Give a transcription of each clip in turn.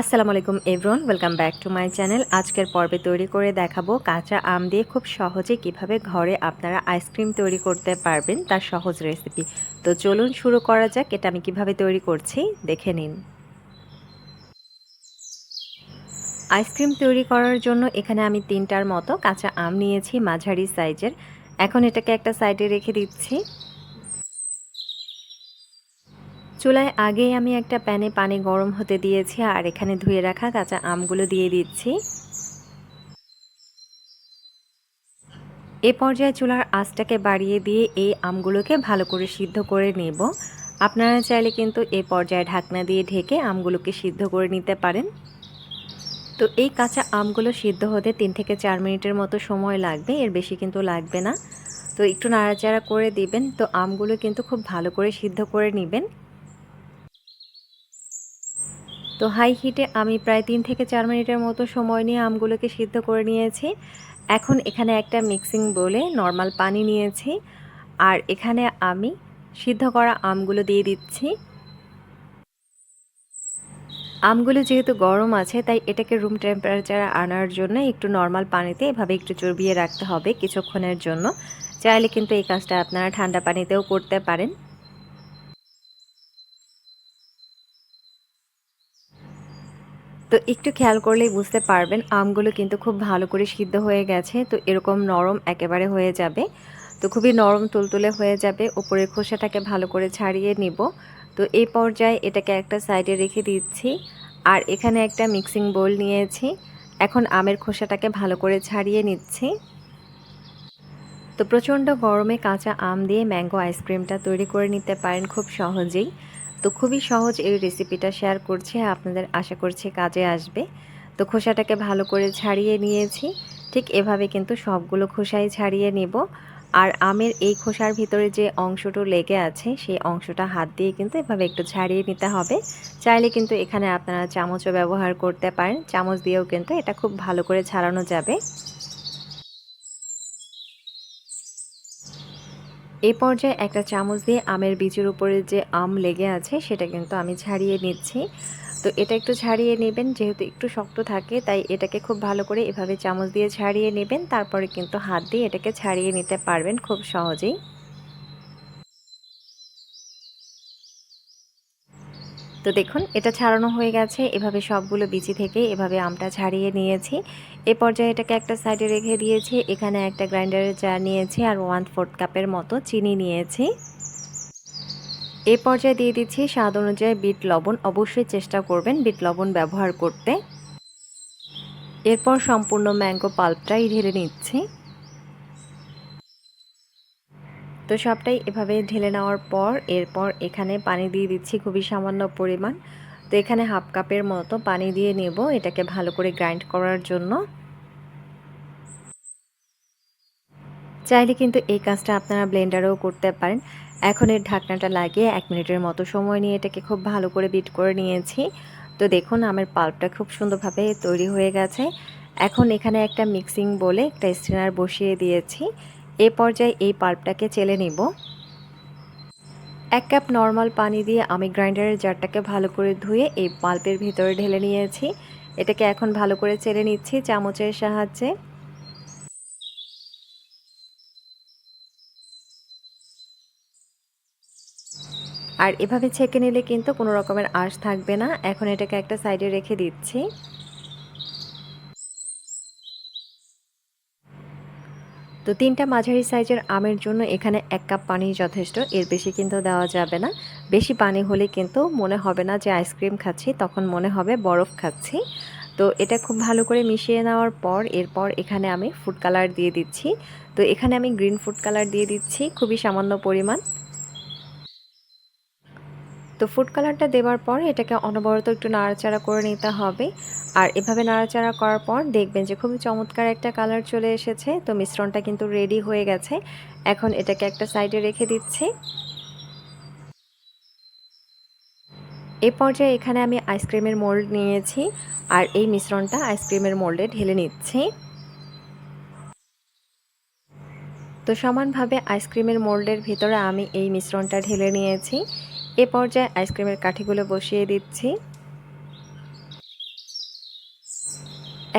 আসসালামু আলাইকুম everyone welcome back to my channel আজকের পর্বে তৈরি করে দেখাবো কাঁচা আম দিয়ে খুব সহজে কীভাবে ঘরে আপনারা আইসক্রিম তৈরি করতে পারবেন তার সহজ রেসিপি তো চলুন শুরু করা যাক, এটা আমি কীভাবে তৈরি করছি, দেখে নিন। আইসক্রিম তৈরি করার জন্য এখানে আমি তিনটার মতো কাঁচা আম নিয়েছি, মাঝারি সাইজের এখন এটাকে একটা সাইডে রেখে দিচ্ছি। চুলায় আগেই আমি একটা প্যানে পানি গরম হতে দিয়েছি আর এখানে ধুয়ে রাখা কাঁচা আমগুলো দিয়ে দিচ্ছি। এ পর্যায়ে চুলার আঁচটাকে বাড়িয়ে দিয়ে এই আমগুলোকে ভালো করে সিদ্ধ করে নেব। আপনারা চাইলে কিন্তু এ পর্যায়ে ঢাকনা দিয়ে ঢেকে আমগুলোকে সিদ্ধ করে নিতে পারেন। তো এই কাঁচা আমগুলো সিদ্ধ হতে তিন থেকে চার মিনিটের মতো সময় লাগবে, এর বেশি কিন্তু লাগবে না। তো একটু নাড়াচাড়া করে দিবেন, তো আমগুলো কিন্তু খুব ভালো করে সিদ্ধ করে নেবেন। তো হাই হিটে আমি প্রায় তিন থেকে চার মিনিটের মতো সময় নিয়ে আমগুলোকে সিদ্ধ করে নিয়েছি। এখন এখানে একটা মিক্সিং বলে নর্মাল পানি নিয়েছি আর এখানে আমি সিদ্ধ করা আমগুলো দিয়ে দিচ্ছি। আমগুলো যেহেতু গরম আছে, তাই এটাকে রুম টেম্পারেচার আনার জন্য একটু নর্মাল পানিতে এভাবে একটু চর্বিয়ে রাখতে হবে কিছুক্ষণের জন্য। চাইলে কিন্তু এই কাজটা আপনারা ঠান্ডা পানিতেও করতে পারেন। তো একটু খেয়াল করলেই বুঝতে পারবেন, আমগুলো কিন্তু খুব ভালো করে সিদ্ধ হয়ে গেছে, তো এরকম নরম একেবারে হয়ে যাবে। তো খুবই নরম তুলতুলে হয়ে যাবে, উপরের খোসাটাকে ভালো করে ছাড়িয়ে নিব। তো এই পর্যায়ে এটাকে একটা সাইডে রেখে দিচ্ছি, আর এখানে একটা মিক্সিং বোল নিয়েছি। এখন আমের খোসাটাকে ভালো করে ছাড়িয়ে নিচ্ছি। তো প্রচণ্ড গরমে কাঁচা আম দিয়ে ম্যাঙ্গো আইসক্রিমটা তৈরি করে নিতে পারেন খুব সহজেই। তো খুবই সহজ এই রেসিপিটা শেয়ার করছি, আপনাদের আশা করছি কাজে আসবে। তো খোসাটাকে ভালো করে ছাড়িয়ে নিয়েছি। ঠিক এভাবে কিন্তু সবগুলো খোসাই ছাড়িয়ে নেব। আর আমের এই খোসার ভিতরে যে অংশটা লেগে আছে, সেই অংশটা হাত দিয়ে কিন্তু এভাবে একটু ছাড়িয়ে নিতে হবে। চাইলে কিন্তু এখানে আপনারা চামচও ব্যবহার করতে পারেন। চামচ দিয়েও কিন্তু এটা খুব ভালো করে ছাড়ানো যাবে। এই পর্যায়ে একটা চামচ দিয়ে আমের বীজের উপরে যে আম লেগে আছে, সেটা কিন্তু আমি ছাড়িয়ে নিচ্ছি। তো এটা একটু ছাড়িয়ে নেবেন, যেহেতু একটু শক্ত থাকে, তাই এটাকে খুব ভালো করে এভাবে চামচ দিয়ে ছাড়িয়ে নেবেন। তারপরে কিন্তু হাত দিয়ে এটাকে ছাড়িয়ে নিতে পারবেন খুব সহজেই। তো দেখুন, এটা ছাড়ানো হয়ে গেছে। এভাবে সবগুলো বিচি থেকে এভাবে আমটা ছাড়িয়ে নিয়েছি। এ পর্যায়ে এটাকে একটা সাইডে রেখে দিয়েছি। এখানে একটা গ্রাইন্ডারের চা নিয়েছি আর ওয়ান ফোর্থ কাপের মতো চিনি নিয়েছি। এ পর্যায়ে দিয়ে দিচ্ছি স্বাদ অনুযায়ী বিট লবণ। অবশ্যই চেষ্টা করবেন বিট লবণ ব্যবহার করতে। এরপর সম্পূর্ণ ম্যাঙ্গো পাল্পটাই ঢেলে নিচ্ছি। তো সবটাই এভাবে ঢেলে নেওয়ার পর, এরপর এখানে পানি দিয়ে দিচ্ছি খুবই সামান্য পরিমাণ। তো এখানে হাফ কাপের মতো পানি দিয়ে নেব এটাকে ভালো করে গ্রাইন্ড করার জন্য। চাইলে কিন্তু এই কাজটা আপনারা ব্লেন্ডারেও করতে পারেন। এখন এর ঢাকনাটা লাগিয়ে এক মিনিটের মতো সময় নিয়ে এটাকে খুব ভালো করে বিট করে নিয়েছি। তো দেখুন, আমার পাল্পটা খুব সুন্দরভাবে তৈরি হয়ে গেছে। এখন এখানে একটা মিক্সিং বলে একটা স্ট্রেনার বসিয়ে দিয়েছি। এ পর্যায়ে এই পাল্পটাকে চেলে নিব। এক কাপ নর্মাল পানি দিয়ে আমি গ্রাইন্ডারের জারটাকে ভালো করে ধুয়ে এই পাল্পের ভিতরে ঢেলে নিয়েছি। এটাকে এখন ভালো করে চেলে নিচ্ছি চামচের সাহায্যে। আর এভাবে ছেঁকে নিলে কিন্তু কোনো রকমের আঁশ থাকবে না। এখন এটাকে একটা সাইডে রেখে দিচ্ছি। তো তিনটা মাঝারি সাইজের আমের জন্য এখানে এক কাপ পানি যথেষ্ট। এর বেশি কিন্তু দেওয়া যাবে না। বেশি পানি হলে কিন্তু মনে হবে না যে আইসক্রিম খাচ্ছি, তখন মনে হবে বরফ খাচ্ছি। তো এটা খুব ভালো করে মিশিয়ে নেওয়ার পর এরপর এখানে আমি ফুড কালার দিয়ে দিচ্ছি। তো এখানে আমি গ্রিন ফুড কালার দিয়ে দিচ্ছি, খুবই সামান্য পরিমাণ। তো ফুড কালারটা দেওয়ার পর এটাকে অনবরত একটু নাড়াচাড়া করে নিতে হবে। আর এভাবে নাড়াচাড়া করার পর দেখবেন যে খুবই চমৎকার একটা কালার চলে এসেছে। তো মিশ্রণটা কিন্তু রেডি হয়ে গেছে। এখন এটাকে একটা সাইডে রেখে দিচ্ছি। এ পর্যায়ে এখানে আমি আইসক্রিমের মোল্ড নিয়েছি। আর এই মিশ্রণটা আইসক্রিমের মোল্ডে ঢেলে নিচ্ছি। তো সমানভাবে আইসক্রিমের মোল্ডের ভিতরে আমি এই মিশ্রণটা ঢেলে নিয়েছি। এ পর্যায়ে আইসক্রিমের কাঠিগুলো বসিয়ে দিচ্ছি।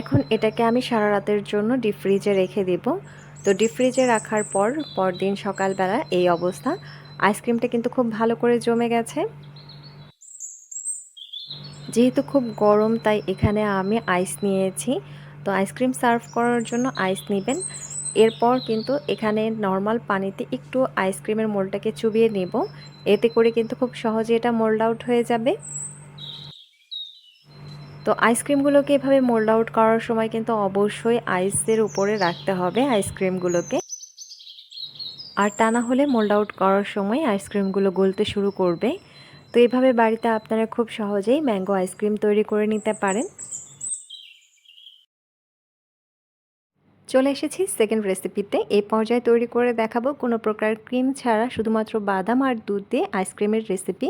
এখন এটাকে আমি সারা রাতের জন্য ডিপ ফ্রিজে রেখে দেব। তো ডিপ ফ্রিজে রাখার পর, পরদিন সকালবেলা এই অবস্থা। আইসক্রিমটা কিন্তু খুব ভালো করে জমে গেছে। যেহেতু খুব গরম, তাই এখানে আমি আইস নিয়েছি। তো আইসক্রিম সার্ভ করার জন্য আইস নেবেন। এরপর কিন্তু এখানে নর্মাল পানিতে একটু আইসক্রিমের মোলটাকে চুবিয়ে নেব। এতে করে কিন্তু খুব সহজে এটা মোল্ড আউট হয়ে যাবে। তো আইসক্রিমগুলোকে এভাবে মোল্ড আউট করার সময় কিন্তু অবশ্যই আইসের উপরে রাখতে হবে আইসক্রিমগুলোকে আর তা না হলে মোল্ড আউট করার সময় আইসক্রিমগুলো গলতে শুরু করবে। তো এভাবে বাড়িতে আপনারা খুব সহজেই ম্যাঙ্গো আইসক্রিম তৈরি করে নিতে পারেন। চলে এসেছি সেকেন্ড রেসিপিতে এই পর্যায়ে তৈরি করে দেখাবো কোনো প্রকার ক্রিম ছাড়া শুধুমাত্র বাদাম আর দুধ দিয়ে আইসক্রিমের রেসিপি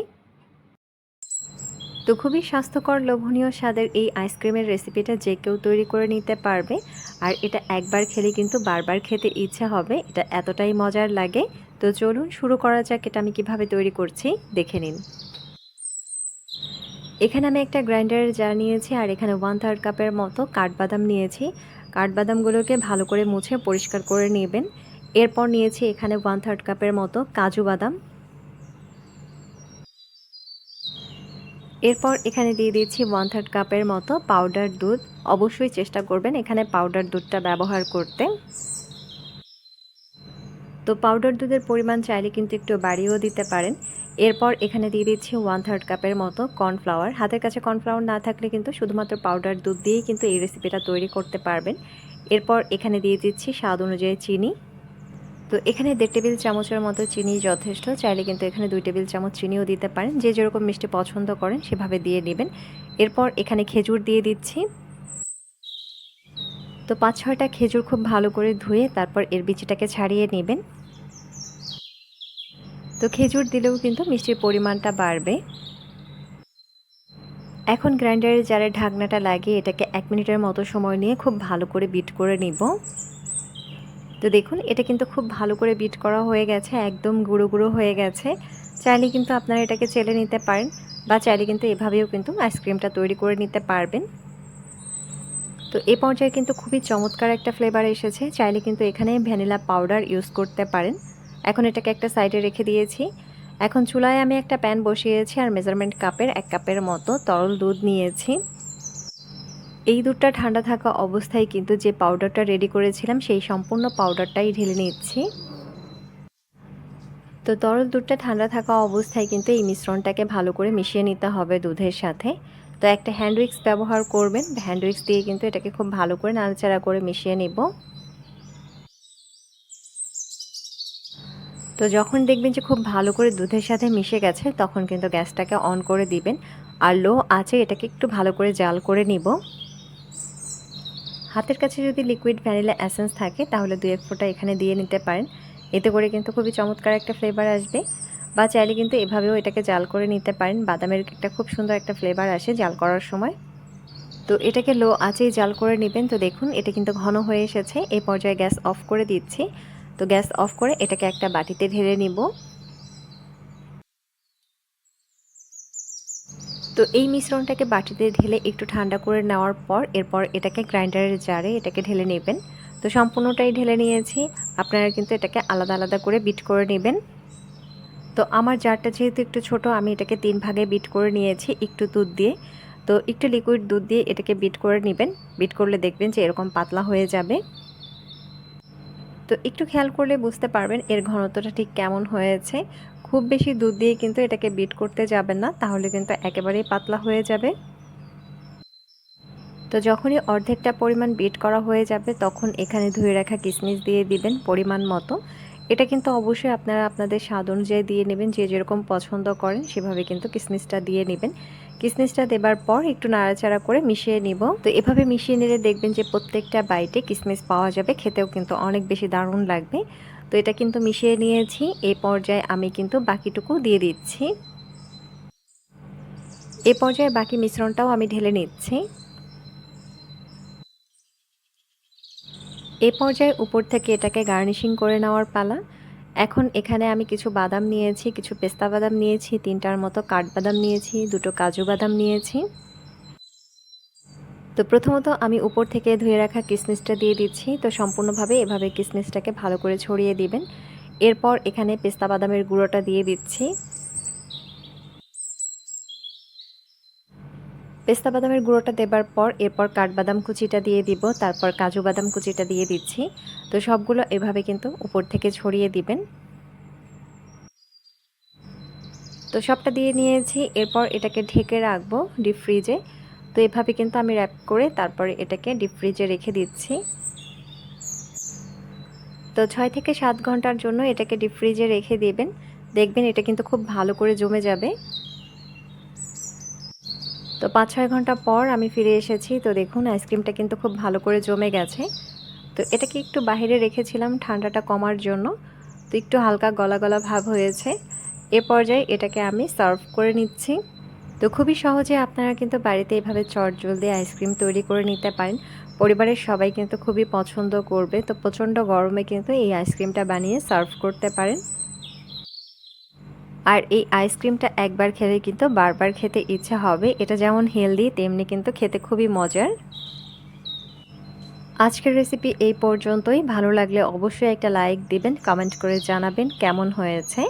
তো খুবই স্বাস্থ্যকর, লোভনীয় স্বাদের এই আইসক্রিমের রেসিপিটা যে কেউ তৈরি করে নিতে পারবে। আর এটা একবার খেলে কিন্তু বারবার খেতে ইচ্ছা হবে, এটা এতটাই মজার লাগে। তো চলুন শুরু করা যাক এটা আমি কীভাবে তৈরি করছি, দেখে নিন। এখানে আমি একটা গ্রাইন্ডারের জার নিয়েছি আর এখানে ওয়ান থার্ড কাপের মতো কাঠবাদাম নিয়েছি। কাঠবাদামগুলোকে ভালো করে মুছে পরিষ্কার করে নেবেন। এরপর নিয়েছি এখানে ওয়ান থার্ড কাপের মতো কাজু বাদাম। এরপর এখানে দিয়ে দিচ্ছি ওয়ান থার্ড কাপের মতো পাউডার দুধ। অবশ্যই চেষ্টা করবেন এখানে পাউডার দুধটা ব্যবহার করতে। তো পাউডার দুধের পরিমাণ চাইলে কিন্তু একটু বাড়িয়েও দিতে পারেন। এরপর এখানে দিয়ে দিচ্ছি ওয়ান থার্ড কাপের মতো কর্নফ্লাওয়ার হাতের কাছে কর্নফ্লাওয়ার না থাকলে কিন্তু শুধুমাত্র পাউডার দুধ দিয়েই কিন্তু এই রেসিপিটা তৈরি করতে পারবেন। এরপর এখানে দিয়ে দিচ্ছি স্বাদ অনুযায়ী চিনি। তো এখানে দেড় টেবিল চামচের মতো চিনি যথেষ্ট, চাইলে কিন্তু এখানে দুই টেবিল চামচ চিনিও দিতে পারেন। যে যেরকম মিষ্টি পছন্দ করেন সেভাবে দিয়ে নেবেন। এরপর এখানে খেজুর দিয়ে দিচ্ছি। তো পাঁচ ছয়টা খেজুর খুব ভালো করে ধুয়ে তারপর এর বিচিটাকে ছাড়িয়ে নেবেন। তো খেজুর দিলেও কিন্তু মিষ্টির পরিমাণটা বাড়বে। এখন গ্রাইন্ডারের জারে ঢাকনাটা লাগিয়ে এটাকে এক মিনিটের মতো সময় নিয়ে খুব ভালো করে বিট করে নিব। তো দেখুন, এটা কিন্তু খুব ভালো করে বিট করা হয়ে গেছে, একদম গুঁড়ো গুঁড়ো হয়ে গেছে। চাইলে কিন্তু আপনারা এটাকে চেলে নিতে পারেন বা চাইলে কিন্তু এভাবেও কিন্তু আইসক্রিমটা তৈরি করে নিতে পারবেন। তো এ পর্যায়ে কিন্তু খুবই চমৎকার একটা ফ্লেভার এসেছে, চাইলে কিন্তু এখানে ভ্যানিলা পাউডার ইউজ করতে পারেন। এখন এটাকে একটা সাইডে রেখে দিয়েছি। এখন চুলায় আমি একটা প্যান বসিয়েছি আর মেজারমেন্ট কাপের এক কাপের মতো তরল দুধ নিয়েছি। এই দুধটা ঠান্ডা থাকা অবস্থায় কিন্তু যে পাউডারটা রেডি করেছিলাম, সেই সম্পূর্ণ পাউডারটাই ঢেলে নিচ্ছি। তো তরল দুধটা ঠান্ডা থাকা অবস্থায় কিন্তু এই মিশ্রণটাকে ভালো করে মিশিয়ে নিতে হবে দুধের সাথে। তো একটা হ্যান্ড উইক্স ব্যবহার করবেন। হ্যান্ড উইক্স দিয়ে কিন্তু এটাকে খুব ভালো করে নাড়াচাড়া করে মিশিয়ে নিব। তো যখন দেখবেন যে খুব ভালো করে দুধের সাথে মিশে গেছে, তখন কিন্তু গ্যাসটাকে অন করে দিবেন। আর লো আছে এটাকে একটু ভালো করে জাল করে নিব। হাতের কাছে যদি লিকুইড ভ্যানিলা অ্যাসেন্স থাকে, তাহলে দু এক ফোঁটা এখানে দিয়ে নিতে পারেন। এতে করে কিন্তু খুবই চমৎকার একটা ফ্লেভার আসবে। বা চাইলে কিন্তু এভাবেও এটাকে জাল করে নিতে পারেন। বাদামের একটা খুব সুন্দর একটা ফ্লেভার আসে জাল করার সময়। তো এটাকে লো আঁচেই জাল করে নেবেন। তো দেখুন, এটা কিন্তু ঘন হয়ে এসেছে। এই পর্যায়ে গ্যাস অফ করে দিচ্ছি। তো গ্যাস অফ করে এটাকে একটা বাটিতে ঢেলে নিব। তো এই মিশ্রণটাকে বাটিতে ঢেলে একটু ঠান্ডা করে নেওয়ার পর এরপর এটাকে গ্রাইন্ডারের জারে এটাকে ঢেলে নেবেন। তো সম্পূর্ণটাই ঢেলে নিয়েছি। আপনারা কিন্তু এটাকে আলাদা আলাদা করে বিট করে নেবেন। তো আমার জারটা যেহেতু একটু ছোট, আমি এটাকে তিন ভাগে বিট করে নিয়েছি একটু দুধ দিয়ে। তো একটু লিকুইড দুধ দিয়ে এটাকে বিট করে নেবেন। বিট করলে দেখবেন যে এরকম পাতলা হয়ে যাবে। তো একটু খেয়াল করলে বুঝতে পারবেন এর ঘনত্বটা ঠিক কেমন হয়েছে। খুব বেশি দুধ দিয়ে কিন্তু এটাকে বিট করতে যাবেন না, তাহলে কিন্তু একেবারেই পাতলা হয়ে যাবে। তো যখনই অর্ধেকটা পরিমাণ বিট করা হয়ে যাবে, তখন এখানে ধুয়ে রাখা কিশমিশ দিয়ে দিবেন পরিমাণ মতো। এটা কিন্তু অবশ্যই আপনারা আপনাদের স্বাদ অনুযায়ী দিয়ে নেবেন, যে যেরকম পছন্দ করেন সেভাবে কিন্তু কিশমিশটা দিয়ে নেবেন। কিশমিশটা দেবার পর একটু নাড়াচাড়া করে মিশিয়ে নিব। তো এভাবে মিশিয়ে নিলে দেখবেন যে প্রত্যেকটা বাইটে কিসমিস পাওয়া যাবে, খেতেও কিন্তু অনেক বেশি দারুণ লাগবে। তো এটা কিন্তু মিশিয়ে নিয়েছি এই পর্যায়ে আমি কিন্তু বাকিটুকু দিয়ে দিচ্ছি। এ পর্যায়ে বাকি মিশ্রণটাও আমি ঢেলে নিচ্ছি। এ পর্যায়ে উপর থেকে এটাকে গার্নিশিং করে নেওয়ার পালা। এখন এখানে আমি কিছু বাদাম নিয়েছি, কিছু পেস্তা বাদাম নিয়েছি, তিনটার মতো কাঠবাদাম নিয়েছি, দুটো কাজু বাদাম নিয়েছি। তো প্রথমত আমি উপর থেকে ধুয়ে রাখা কিসমিসটা দিয়ে দিচ্ছি। তো সম্পূর্ণভাবে এভাবে কিসমিসটাকে ভালো করে ছড়িয়ে দিবেন। এরপর এখানে পেস্তা বাদামের গুঁড়োটা দিয়ে দিচ্ছি। পেস্তা বাদামের গুঁড়োটা দেবার পর এরপর কাঠবাদাম কুচিটা দিয়ে দিব, তারপর কাজু বাদাম কুচিটা দিয়ে দিচ্ছি। তো সবগুলো এভাবে কিন্তু উপর থেকে ছড়িয়ে দিবেন। তো সবটা দিয়ে নিয়েছি, এরপর এটাকে ঢেকে রাখব ডিপ ফ্রিজে তো এভাবে কিন্তু আমি র্যাপ করে তারপরে এটাকে ডিপ ফ্রিজে রেখে দিচ্ছি। তো ছয় থেকে সাত ঘণ্টার জন্য এটাকে ডিপ ফ্রিজে রেখে দেবেন। দেখবেন এটা কিন্তু খুব ভালো করে জমে যাবে। তো পাঁচ ছয় ঘণ্টা পর আমি ফিরে এসেছি। তো দেখুন, আইসক্রিমটা কিন্তু খুব ভালো করে জমে গেছে। তো এটাকে একটু বাহিরে রেখেছিলাম ঠান্ডাটা কমার জন্য। তো একটু হালকা গলা গলা ভাব হয়েছে। এ পর্যায়ে এটাকে আমি সার্ভ করে নিচ্ছি। তো খুবই সহজে আপনারা কিন্তু বাড়িতে এভাবে চট জলদি আইসক্রিম তৈরি করে নিতে পারেন। পরিবারের সবাই কিন্তু খুবই পছন্দ করবে। তো প্রচণ্ড গরমে কিন্তু এই আইসক্রিমটা বানিয়ে সার্ভ করতে পারেন। আর এই আইসক্রিমটা একবার খেলে কিন্তু বারবার খেতে ইচ্ছা হবে। এটা যেমন হেলদি তেমনি কিন্তু খেতে খুবই মজার। আজকের রেসিপি এই পর্যন্তই। ভালো লাগলে অবশ্যই একটা লাইক দিবেন কমেন্ট করে জানাবেন কেমন হয়েছে।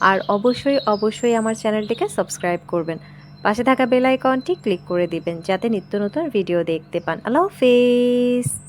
আর অবশ্যই অবশ্যই আমার চ্যানেলটিকে সাবস্ক্রাইব করবেন। পাশে থাকা বেল আইকনটি ক্লিক করে দিবেন, যাতে নিত্য নতুন ভিডিও দেখতে পান। আল্লাহ হাফেজ!